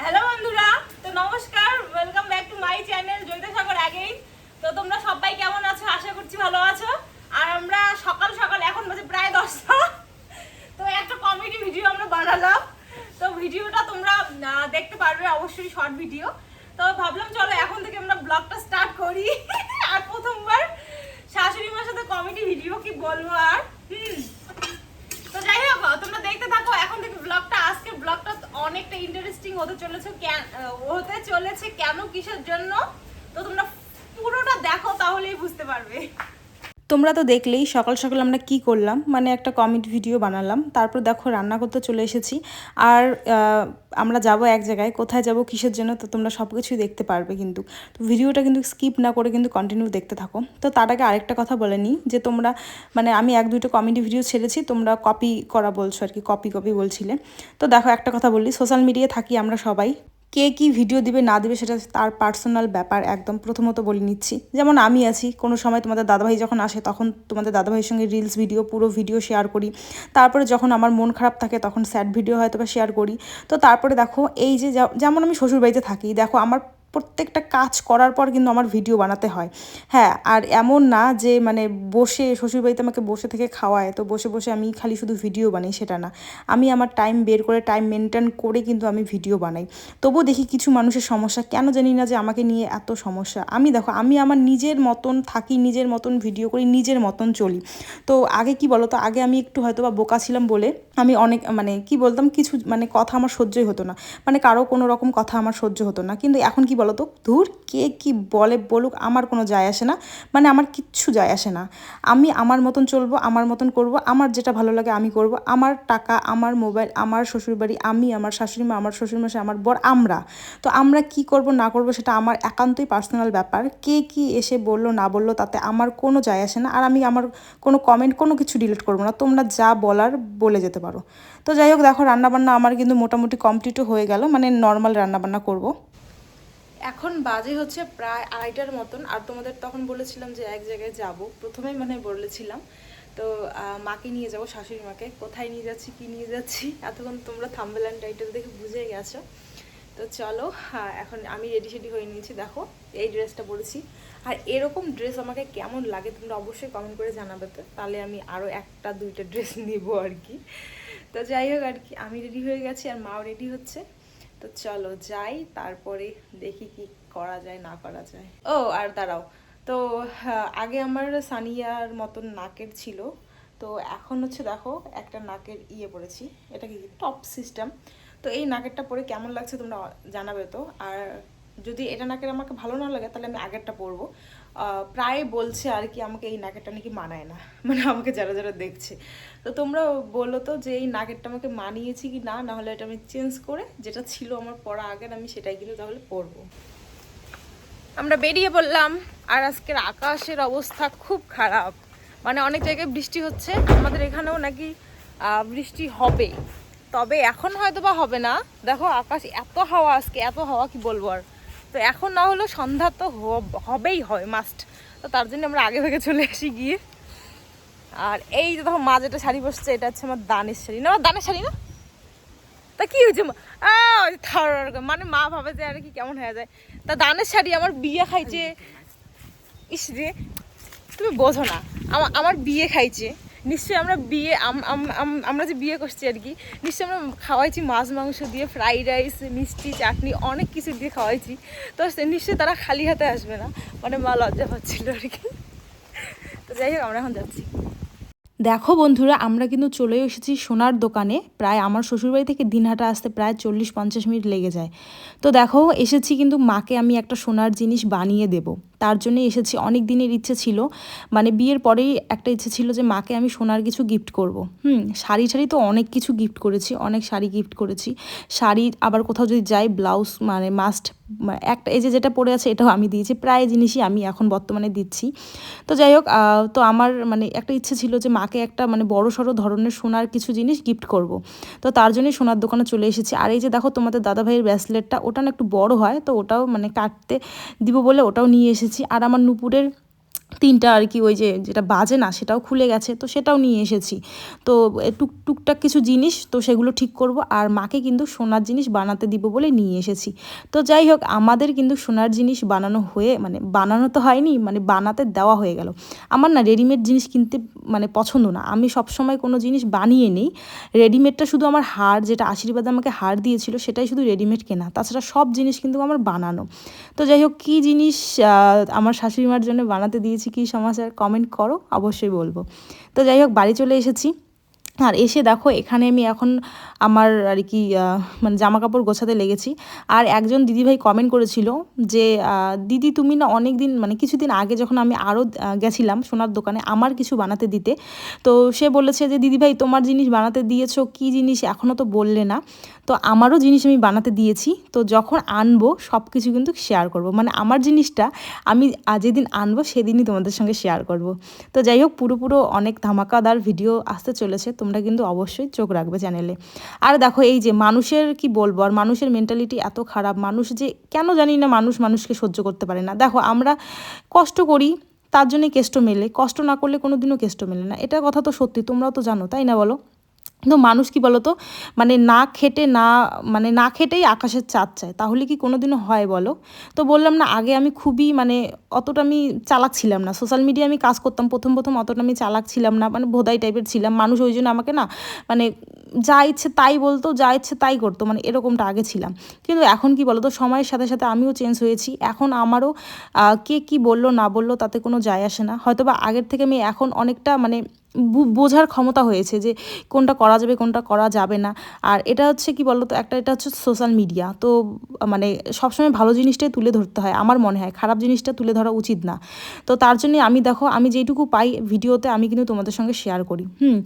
Hello বন্ধুরা, তো নমস্কার welcome back to my channel Joyita Sagar আগেই তো তোমরা সবাই কেমন আছো? আশা করছি ভালো আছো। আর আমরা সকাল সকাল, এখন বাজে প্রায় দশটা। তো একটা কমেডি ভিডিও আমরা বানালাম। তো ভিডিওটা তোমরা দেখতে পারবে অবশ্যই শর্ট ভিডিও তো ভাবলাম, চলো এখন থেকে আমরা ব্লগটা স্টার্ট করি। আর প্রথমবার শাশুড়ি মার সাথে কমেডি ভিডিও কি বলব আর? যাই হোক তোমরা দেখতে থাকো, এখন থেকে ব্লগটা আজকে ব্লগটা অনেকটা ইন্টারেস্টিং হতে চলেছে হতে চলেছে কেন, কিসের জন্য? তো তোমরা পুরোটা দেখো, তাহলেই বুঝতে পারবে। তোমরা তো দেখলেই সকাল সকাল আমরা কি করলাম? মানে একটা কমেডি ভিডিও বানালাম। তারপর দেখো রান্না করতে চলে এসেছি। আর আমরা যাব এক জায়গায়। কোথায় যাব, কিসের জন্য, তো তোমরা সব কিছুই দেখতে পারবে কিন্তু। তো ভিডিওটা কিন্তু স্কিপ না করে কিন্তু কন্টিনিউ দেখতে থাকো। তো তার আগে আরেকটা কথা বলে নিই, যে তোমরা মানে আমি এক দুটো কমেডি ভিডিও ছেড়েছি, তোমরা কপি করা বলছো আর কি কপি কপি বলছিলে। তো দেখো একটা কথা বললি সোশ্যাল মিডিয়ায় থাকি আমরা সবাই। কে কি ভিডিও দিবে, না দিবে সেটা তার পার্সোনাল ব্যাপার একদম প্রথমত বলে নিচ্ছি। যেমন আমি আছি, কোনো সময় তোমাদের দাদাভাই যখন আসে, তখন তোমাদের দাদাভাইয়ের সঙ্গে রিলস ভিডিও পুরো ভিডিও শেয়ার করি। তারপরে যখন আমার মন খারাপ থাকে, তখন স্যাড ভিডিও হয়তো বা শেয়ার করি। তো তারপরে দেখো, এই যে, যেমন আমি শ্বশুরবাড়িতে থাকি, দেখো আমার প্রত্যেকটা কাজ করার পর কিন্তু আমার ভিডিও বানাতে হয়। হ্যাঁ আর এমন না যে মানে বসে শ্বশুরবাড়িতে আমাকে বসে থেকে খাওয়ায়, তো বসে বসে আমি খালি শুধু ভিডিও বানাই সেটা না। আমি আমার টাইম বের করে, টাইম মেনটেন করে কিন্তু আমি ভিডিও বানাই। তবু দেখি কিছু মানুষের সমস্যা, কেন জানি না যে আমাকে নিয়ে এত সমস্যা। আমি দেখো, আমি আমার নিজের মতন থাকি, নিজের মতন ভিডিও করি, নিজের মতন চলি। তো আগে কি বলো তো আগে আমি একটু হয়তো বা বোকা ছিলাম বলে আমি অনেক মানে কি বলতাম, কিছু মানে কথা আমার সহ্যই হতো না। মানে কারও কোনো রকম কথা আমার সহ্য হতো না। কিন্তু এখন কি বলো তো ধুর, কে কি বলে বলুক, আমার কোনো যায় আসে না। মানে আমার কিচ্ছু যায় আসে না। আমি আমার মতন চলবো, আমার মতন করব, আমার যেটা ভালো লাগে আমি করব। আমার টাকা, আমার মোবাইল, আমার শ্বশুরবাড়ি, আমি, আমার শাশুড়ি মা আমার শ্বশুরমশাই, আমার বর, আমরা। তো আমরা কি করব, না করব, সেটা আমার একান্তই পার্সোনাল ব্যাপার। কে কি এসে বলল, না বলল, তাতে আমার কোনো যায় আসে না। আর আমি আমার কোনো কমেন্ট কোনো কিছু ডিলিট করব না। তোমরা যা বলার বলে যেতে পারো। তো যাই হোক, দেখো, রান্নাবান্না আমার কিন্তু মোটামুটি কমপ্লিটও হয়ে গেল। মানে নর্মাল রান্নাবান্না করব। এখন বাজে হচ্ছে প্রায় আড়াইটার মতন, আর তোমাদের তখন বলেছিলাম যে এক জায়গায় যাব। প্রথমেই মানে বলেছিলাম, তো মাকে নিয়ে যাব, শাশুড়ি মাকে। কোথায় নিয়ে যাচ্ছি, কি নিয়ে যাচ্ছি? এতক্ষণ তোমরা থাম্বেল অ্যান্ড টাইটেল দেখে বুঝে গেছো। তো চলো এখন আমি রেডি সেডি হয়ে নিয়েছি, দেখো, এই ড্রেসটা পরেছি। আর এরকম ড্রেস আমাকে কেমন লাগে তোমরা অবশ্যই কমেন্ট করে জানাবে তো। তাহলে আমি আরও একটা, দুইটা ড্রেস নিব আর কি। তো যাই হোক আর কি, আমি রেডি হয়ে গেছি আর মাও রেডি হচ্ছে। তো চলো যাই, তারপরে দেখি কি করা যায়, না করা যায়। ও, আর দাঁড়াও। তো আগে আমার সানিয়ার মতন নাকের ছিল। তো এখন হচ্ছে দেখো, একটা নাকের ইয়ে পড়েছি। এটা কি টপ সিস্টেম তো এই নাকেরটা পরে কেমন লাগছে তোমরা জানাবে তো? আর যদি এটা নাকের আমাকে ভালো না লাগে, তাহলে আমি আগেরটা পরবো। প্রায় বলছে আর কি, আমাকে এই নাকেরটা নাকি মানায় না। মানে আমাকে যারা যারা দেখছে। তো তোমরা বলো তো যে এই নাকেরটা আমাকে মানিয়েছি কি না নাহলে এটা আমি চেঞ্জ করে যেটা ছিল আমার পড়া আগের, আমি সেটাই কিন্তু তাহলে পরবো। আমরা বেরিয়ে পড়লাম আর আজকের আকাশের অবস্থা খুব খারাপ। মানে অনেক জায়গায় বৃষ্টি হচ্ছে, আমাদের এখানেও নাকি বৃষ্টি হবে তবে এখন হয়তো বা হবে না। দেখো আকাশ এত হাওয়া আজকে, এত হাওয়া কি বলব আর? তো এখন না হলেও সন্ধ্যা তো হব- হবেই হয় মাস্ট তো তার জন্য আমরা আগে ভাগে চলে আসি গিয়ে। আর এই যে দেখো, মা যেটা শাড়ি বসছে, এটা হচ্ছে আমার দানের শাড়ি। না আমার দানের শাড়ি না? তা কি হয়েছে মানে মা ভাবে যে আর কি কেমন হয়ে যায়। তা দানের শাড়ি আমার বিয়ে খাইছে। ইস রে, তুমি বোঝো না। আমার বিয়ে খাইছে। নিশ্চয়ই আমরা বিয়ে, আম- আম- আম- আমরা যে বিয়ে করছি আর কি, নিশ্চয়ই আমরা খাওয়াইছি মাছ, মাংস দিয়ে ফ্রাইড রাইস মিষ্টি, চাটনি, অনেক কিছু দিয়ে খাওয়াইছি। তো নিশ্চয়ই তারা খালি হাতে আসবে না। মানে মা লজ্জা পাচ্ছিল আর কি। তো যাই হোক, আমরা এখন যাচ্ছি। দেখো বন্ধুরা, আমরা কিন্তু চলে এসেছি সোনার দোকানে। প্রায় আমার শ্বশুরবাড়ি থেকে দিনহাটা আসতে প্রায় চল্লিশ পঞ্চাশ মিনিট লেগে যায়। তো দেখো, এসেছি কিন্তু মাকে আমি একটা সোনার জিনিস বানিয়ে দেব। তার জন্য এসেছি, অনেক দিনের ইচ্ছে ছিল। মানে বিয়ের পরেই একটা ইচ্ছে ছিল যে, মাকে আমি সোনার কিছু গিফট করব। হুম, শাড়ি শাড়ি তো অনেক কিছু গিফট করেছি, অনেক শাড়ি গিফট করেছি। শাড়ি আবার কোথাও যদি যাই ব্লাউজ মানে মাস্ট একটা, এই যে যেটা পরে আছে এটাও আমি দিয়েছি, প্রায় জিনিসই আমি এখন বর্তমানে দিচ্ছি। তো যাই হোক তো আমার মানে একটা ইচ্ছে ছিল যে, মাকে একটা মানে বড় সড়ো ধরনের সোনার কিছু জিনিস গিফট করব। তো তার জন্যই সোনার দোকানে চলে এসেছি। আর এই যে দেখো, তোমাদের দাদা ভাইয়ের ব্রেসলেটটা ওটা না একটু বড় হয়, তো ওটাও মানে কাটতে দিব বলে ওটাও নিয়ে এসেছি। আর আমার নুপুরের তিনটা আর কি ওই যে যেটা বাজে না সেটাও খুলে গেছে, তো সেটাও নিয়ে এসেছি। তো টুক, টুকটাক কিছু জিনিস তো সেগুলো ঠিক করব আর মাকে কিন্তু সোনার জিনিস বানাতে দিব বলে নিয়ে এসেছি। তো যাই হোক, আমাদের কিন্তু সোনার জিনিস বানানো হয়ে মানে বানানো তো হয়নি মানে বানাতে দেওয়া হয়ে গেল। আমার না রেডিমেড জিনিস কিনতে মানে পছন্দ না। আমি সবসময় কোনো জিনিস বানিয়ে নিই। রেডিমেডটা শুধু আমার হার, যেটা আশীর্বাদ আমাকে হার দিয়েছিল, সেটাই শুধু রেডিমেড কেনা। তাছাড়া সব জিনিস কিন্তু আমার বানানো। তো যাই হোক, কী জিনিস আমার শাশুড়ি মার জন্য বানাতে দিয়েছি কী সমাচার কমেন্ট করো অবশ্যই বলব। তো যাই হোক বাড়ি চলে এসেছি। আর এসে দেখো, এখানে আমি এখন আমার আর কি মানে জামা কাপড় গোছাতে লেগেছি। আর একজন দিদিভাই কমেন্ট করেছিল যে দিদি তুমি না অনেক দিন মানে কিছুদিন আগে যখন আমি আরও গেছিলাম সোনার দোকানে আমার কিছু বানাতে দিতে, তো সে বলেছে যে, দিদিভাই, তোমার জিনিস বানাতে দিয়েছ, কি জিনিস এখনও তো বললে না? তো আমারও জিনিস আমি বানাতে দিয়েছি, তো যখন আনব সব কিছু কিন্তু শেয়ার করব। মানে আমার জিনিসটা আমি যেদিন আনব সেদিনই তোমাদের সঙ্গে শেয়ার করব। তো যাই হোক, পুরো পুরো অনেক ধামাকাদার ভিডিও আসতে চলেছে, তোমরা কিন্তু অবশ্যই চোখ রাখবে চ্যানেলে। আর দেখো, এই যে মানুষের কি বলব? আর মানুষের মেন্টালিটি এত খারাপ, মানুষ যে কেন জানি না মানুষ মানুষকে সহ্য করতে পারে না। দেখো, আমরা কষ্ট করি, তার জন্যে কেষ্ট মেলে। কষ্ট না করলে কোনো দিনও কেষ্ট মেলে না। এটা কথা তো সত্যি, তোমরাও তো জানো, তাই না বলো? তো মানুষ কি বলতো? মানে না খেটে না মানে না খেটেই আকাশের চাঁদ চায়। তাহলে কি কোনো দিনও হয় বলো? তো বললাম না, আগে আমি খুবই মানে অতটা আমি চালাক ছিলাম না। সোশ্যাল মিডিয়া আমি কাজ করতাম, প্রথম প্রথম অতটা আমি চালাক ছিলাম না মানে ভোদাই টাইপের ছিলাম। মানুষ ওই জন্য আমাকে না মানে যা ইচ্ছে তাই বলতো, যা ইচ্ছে তাই করতো মানে এরকমটা আগে ছিলাম। কিন্তু এখন কি বলতো, সময়ের সাথে সাথে আমিও চেঞ্জ হয়েছি। এখন আমারও কে কি বলল না বলল তাতে কোনো যায় আসে না। হয়তো বা আগের থেকে আমি এখন অনেকটা মানে বোঝার ক্ষমতা হয়েছে যে কোনটা করা যাবে, কোনটা করা যাবে না। আর এটা হচ্ছে কি বলতো, একটা এটা হচ্ছে সোশ্যাল মিডিয়া তো মানে সবসময় ভালো জিনিসটাই তুলে ধরতে হয়, আমার মনে হয়। খারাপ জিনিসটা তুলে ধরা উচিত না। তো তার জন্য আমি দেখো, আমি যেইটুকু পাই ভিডিওতে আমি কিন্তু তোমাদের সঙ্গে শেয়ার করি, হুম?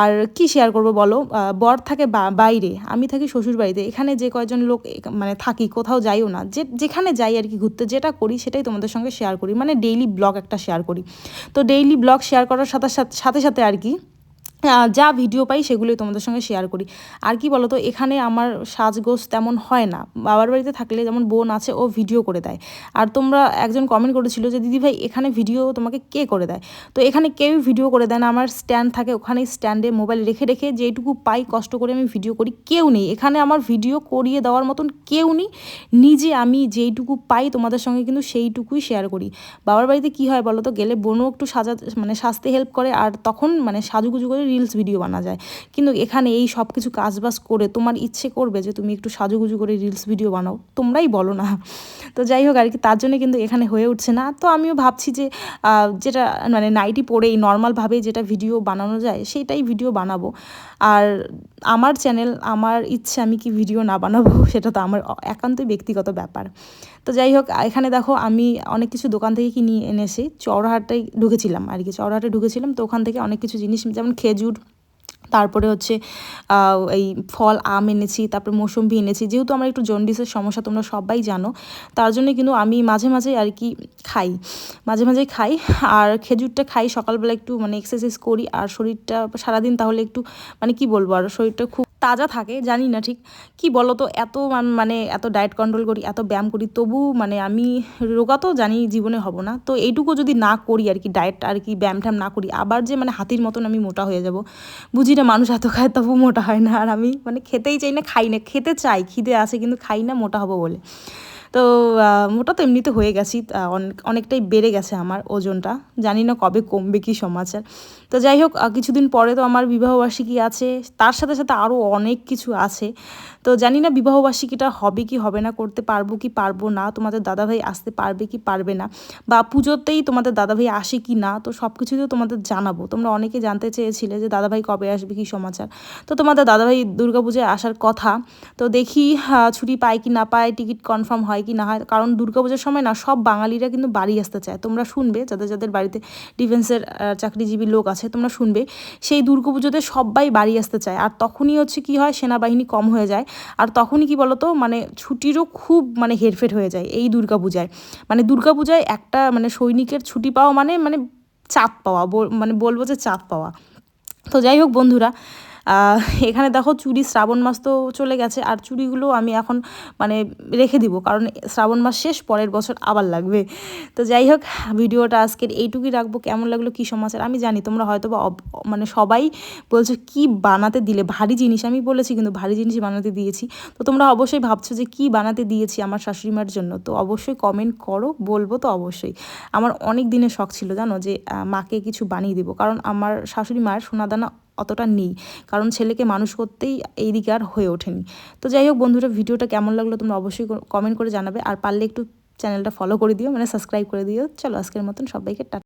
আর কি শেয়ার করব বলো? বর থাকে বাইরে, আমি থাকি শ্বশুর বাড়িতে। এখানে যে কয়জন লোক মানে থাকি, কোথাও যাইও না। যে, যেখানে যাই আর কি ঘুরতে, যেটা করি সেটাই তোমাদের সঙ্গে শেয়ার করি। মানে ডেইলি ব্লগ একটা শেয়ার করি। তো ডেইলি ব্লগ শেয়ার করার সাথে সাথে সাথে সাথে আর কি যা ভিডিও পাই সেগুলোই তোমাদের সঙ্গে শেয়ার করি। আর কি বলো তো এখানে আমার সাজগোজ তেমন হয় না। বাবার বাড়িতে থাকলে যেমন বোন আছে, ও ভিডিও করে দেয়। আর তোমরা একজন কমেন্ট করেছিল যে, দিদি ভাই, এখানে ভিডিও তোমাকে কে করে দেয়? তো এখানে কেউই ভিডিও করে দেয় না। আমার স্ট্যান্ড থাকে ওখানে স্ট্যান্ডে মোবাইল রেখে রেখে যেটুকু পাই, কষ্ট করে আমি ভিডিও করি, কেউ নেই। এখানে আমার ভিডিও করিয়ে দেওয়ার মতন কেউ নেই। নিজে আমি যেইটুকু পাই তোমাদের সঙ্গে কিন্তু সেইটুকুই শেয়ার করি। বাবার বাড়িতে কি হয় বলো তো গেলে বোনও একটু সাজা মানে সাজতে হেল্প করে, আর তখন মানে সাজুগুজু করে রিলস ভিডিও বানা যায় কিন্তু এখানে এই সব কিছু কাজবাজ করে তোমার ইচ্ছে করবে যে তুমি একটু সাজুগুজু করে রিলস ভিডিও বানাও। তোমরাই বলো না। তো যাই হোক আর কি, তার জন্য কিন্তু এখানে হয়ে উঠছে না। তো আমিও ভাবছি যে যেটা মানে নাইটি পরেই নর্মালভাবে যেটা ভিডিও বানানো যায়, সেটাই ভিডিও বানাবো। আর আমার চ্যানেল আমার ইচ্ছে আমি কি ভিডিও না বানাবো, সেটা তো আমার একান্তই ব্যক্তিগত ব্যাপার। তো যাই হোক, এখানে দেখো আমি অনেক কিছু দোকান থেকে কিনে এনেছি। চৌরাহাটায় ঢুকেছিলাম আর কি চৌরাহাটে ঢুকেছিলাম। তো ওখান থেকে অনেক কিছু জিনিস, যেমন খেজুর তারপরে হচ্ছে এই ফল, আম এনেছি, তারপরে মৌসম্বি এনেছি। যেহেতু আমার একটু জন্ডিসের সমস্যা, তোমরা সবাই জানো, তার জন্য কিন্তু আমি মাঝে মাঝে আর কি খাই। মাঝে মাঝে খাই, আর খেজুরটা খাই সকালবেলা একটু মানে এক্সারসাইজ করি, আর শরীরটা সারাদিন তাহলে একটু মানে কি বলব, আর শরীরটা খুব তাজা থাকে, জানি না ঠিক কি বলো তো এত মানে এত ডায়েট কন্ট্রোল করি, এত ব্যায়াম করি, তবু মানে আমি রোগা তো জানি জীবনে হব না। তো এইটুকু যদি না করি আর কি ডায়েট আর কি ব্যায়াম ট্যাম না করি, আবার যে মানে হাতির মতন আমি মোটা হয়ে যাব, বুঝি না মানুষ এত খায়, তবু মোটা হয় না। আর আমি মানে খেতেই চাই না, খাই না, খেতে চাই, খিদে আছে কিন্তু খাই না, মোটা হব বলে। তো মোটা তো এমনিতে হয়ে গেছি অনেকটাই বেড়ে গেছে আমার ওজনটা। জানি না কবে কমবে কি সমাচার। তো যাই হোক কিছুদিন পরে তো আমার বিবাহবার্ষিকী আছে, তার সাথে সাথে আরও অনেক কিছু আছে। তো জানি না বিবাহবার্ষিকীটা হবে কি, হবে না, করতে পারব কি, পারব না, তোমাদের দাদাভাই আসতে পারবে কি, পারবে না, বা পুজোতেই তোমাদের দাদাভাই আসে কি না, তো সব কিছুই তো তোমাদের জানাব। তোমরা অনেকে জানতে চেয়েছিলে যে দাদাভাই কবে আসবে কি সমাচার। তো তোমাদের দাদাভাই দুর্গাপূজায় আসার কথা, তো দেখি ছুটি পায় কি না পায়, টিকিট কনফার্ম হয় কি না হয়, কারণ দুর্গাপূজার সময় না সব বাঙালিরা কিন্তু বাড়ি আসতে চায়। তোমরা শুনবে, যাদের যাদের বাড়িতে ডিফেন্সের চাকরিজীবী লোক আছে, তোমরা শুনবে, সেই দুর্গাপুজোতে সবাই বাড়ি আসতে চায়। আর তখনই হচ্ছে কি হয়, সেনাবাহিনী কম হয়ে যায় আর তখনই কি বলতো মানে ছুটিরও খুব মানে হেরফের হয়ে যায় এই দুর্গাপূজায় মানে দুর্গাপূজায় একটা মানে সৈনিকের ছুটি পাওয়া মানে মানে চাপ পাওয়া মানে বলব যে চাপ পাওয়া। তো যাই হোক বন্ধুরা এখানে দেখো চুড়ি শ্রাবণ মাস তো চলে গেছে, আর চুড়িগুলো আমি এখন মানে রেখে দিব, কারণ শ্রাবণ মাস শেষ, পরের বছর আবার লাগবে। তো যাই হোক, ভিডিওটা আজকের এইটুকুই রাখব, কেমন লাগল, কী সমাচার, আমি জানি তোমরা হয়তো বা মানে সবাই বলছো কি বানাতে দিলে, ভারী জিনিস, আমি বলেছি কিন্তু ভারী জিনিস বানাতে দিয়েছি। তো তোমরা অবশ্যই ভাবছ যে কি বানাতে দিয়েছি আমার শাশুড়ি মার জন্য, তো অবশ্যই কমেন্ট করো, বলব তো অবশ্যই। আমার অনেক দিনের শখ ছিল জানো যে মাকে কিছু বানিয়ে দেবো, কারণ আমার শাশুড়ি মায়ের সোনাদানা অতটা নেই। কারণ ছেলেকে মানুষ করতেই এই দিকে আর হয়ে ওঠেনি। তো যাই হোক বন্ধুরা, ভিডিওটা কেমন লাগল তোমরা অবশ্যই কমেন্ট করে জানাবে। আর পারলে একটু চ্যানেলটা ফলো করে দিও মানে সাবস্ক্রাইব করে দিও। চলো আজকের মতন সবাইকে টাটা